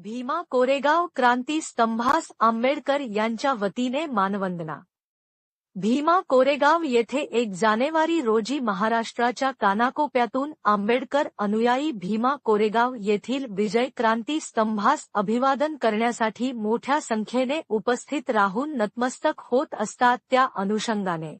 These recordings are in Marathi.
भीमा कोरेगाव क्रांती स्तंभास आंबेडकर वतीने मानवंदना. भीमा कोरेगाव येथे एक जानेवारी रोजी महाराष्ट्राच्या कानाकोप्यातून आंबेडकर अनुयायी भीमा कोरेगाव येथील विजय क्रांती स्तंभास अभिवादन करण्यासाठी मोठ्या संख्येने उपस्थित राहून नतमस्तक होत असतात त्या अनुषंगाने.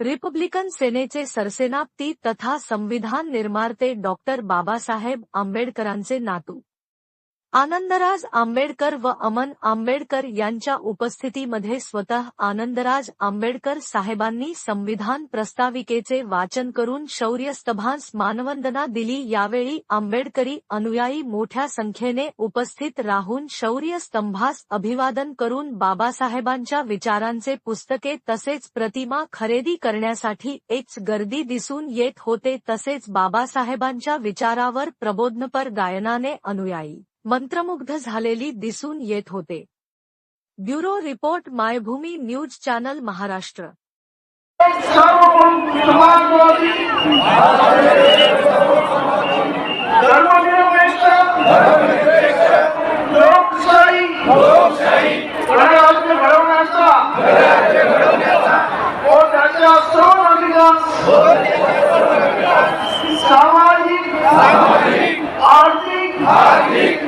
रिपब्लिकन सेनेचे सरसेनापती तथा संविधान निर्माते डॉक्टर बाबासाहेब आंबेडकरांचे नातू. आनंदराज आंबेडकर व अमन आंबेडकर यांच्या उपस्थितीमध्ये स्वतः आनंदराज आंबेडकर साहेबांनी संविधान प्रस्ताविकेचे वाचन करून शौर्यस्तभांस मानवंदना दिली. यावेळी आंबेडकरी अनुयायी मोठ्या संख्येने उपस्थित राहून शौर्यस्तंभास अभिवादन करून बाबासाहेबांच्या विचारांचे पुस्तके तसेच प्रतिमा खरेदी करण्यासाठी एक गर्दी दिसून येत होते. तसेच बाबासाहेबांच्या विचारावर प्रबोधनपर गायनाने अनुयायी मंत्रमुग्ध झालेली दिसून येत होते. Bureau report Maybhumi news channel Maharashtra. सर्व समाजवादी सामाजिक आर्थिक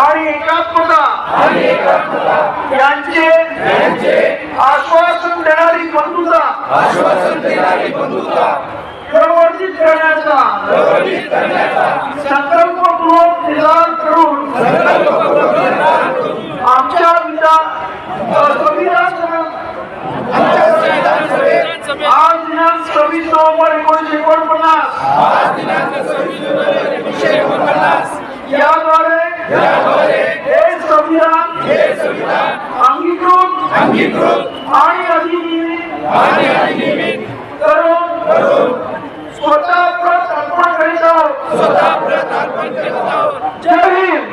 आणि एकात्मता. यांचे आश्वासन देणारी बंधुता. प्रवर्तित करण्याचा. संकल्पपूर्वक निर्धार करून आमच्या विधान संविधान आज दिनांक सव्वीस नोव्हेंबर एकोणपन्नास अंगीकृत आणि अधिनियमित करून स्वतः प्रत अर्पण करीत आहोत. जय हिंद.